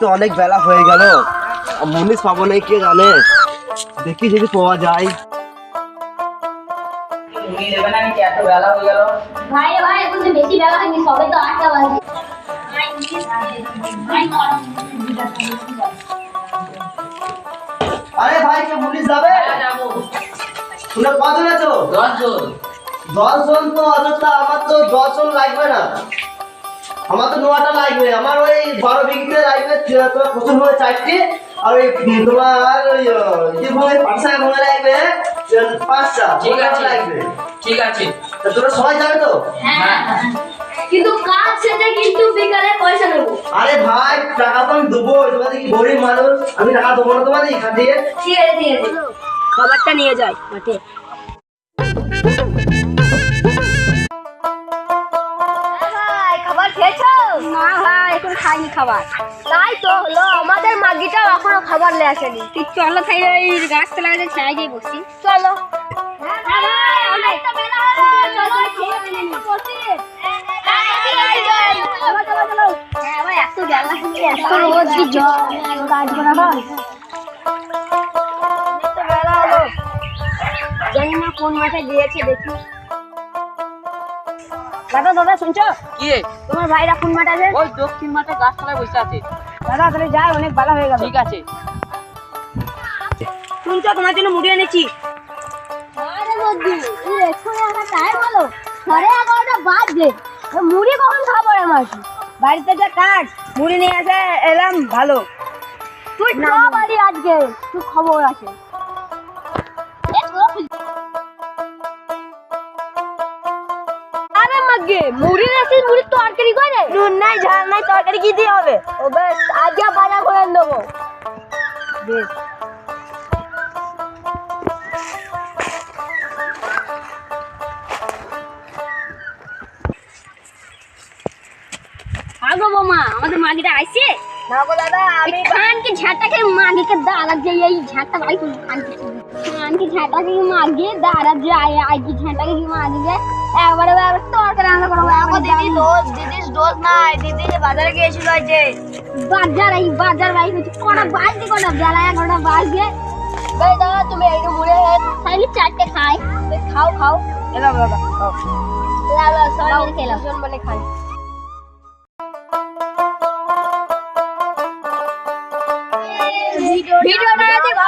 তো অনেক বেলা হয়ে গেল। মুনিশ পাবো নাই কে জানে? দেখি যদি পাওয়া যায়। হয়ে আরে ভাই কে মুনিশ যাবে? তোমরা কজন আছো? দশ জন তো অযথা আমার তো দশ জন লাগবে না। আমার তো নোয়াটা লাগবে আমার ওই বারো বিঘিতে লাগবে তোমার প্রচুর হবে চারটি আর ওই তোমার ওই ভূমি পাঁচশো ভূমি লাগবে পাঁচটা ঠিক আছে। লাগবে। ঠিক আছে। তা তোমরা সবাই যাবে তো? হ্যাঁ। কিন্তু কাজ শেষে কিন্তু বিকালে পয়সা নেব। আরে ভাই টাকা তো আমি দেবো তোমাদের কি গরিব মানুষ? আমি টাকা দেবো না তোমাদের এখান থেকে ঠিক আছে ঠিক আছে। খাবারটা নিয়ে যাই মাঠে। খাইনি খাবার। তাই তো হলো আমাদের মাগিটাও এখনও খাবার নিয়ে আসেনি। তুই চলো তাই ওই গাছতলা গাছে ছায়া গিয়ে বসি। চলো। এত বেলা এত কাজ করা হয় জানি না কোন মাঠে গিয়েছে দেখি। দাদা দাদা শুনছো? কি তোমার ভাইরা কোন মাঠে আছে? ওই দক্ষিণ মাঠে গাছতলায় বসে আছে। দাদা তাহলে যাই অনেক বেলা হয়ে গেল। ঠিক আছে। শুনছো তোমার জন্য মুড়ি এনেছি। আরে বদ্দি তুই এক্ষুনি আমার টাইম হলো সাড়ে এগারোটা বাজে। মুড়ি কখন খাব রে মাসি? বাড়িতে যে কাজ মুড়ি নিয়ে এসে এলাম ভালো। তুই চ বাড়ি আজকে তুই খবর আছে। আরে মুড়ির মুড়ি মুড়ির তরকারি করে? নুন নাই ঝাল নাই তরকারি কি দিয়ে হবে? ও বেশ আজকে বাজার করে নেব বেশ। আগো মামা আমাদের মাগিটা আইছে? না গো দাদা আমি খান কি ঝাঁটা কে মাগিকে দাঁড়া যে এই ঝাঁটা ভাই কোন খান কি খান কি ঝাঁটা কে মাগি দাঁড়া যে আই আই কি ঝাঁটা কে মাগি যে একবারে একবারে তোর করে আনন্দ করব আগো দিদি দোষ দিদি দোষ নাই দিদি যে বাজারে গিয়েছিল যে বাজার এই বাজার ভাই কিছু কোনা বাজে কোনা বেলা এগারোটা বাজে ভাই দাদা তুমি এইটু মুড়ে খাইলি চারটে খাই খাও খাও এলাম দাদা খাও লালা সবাই খেলাম বলে Video 个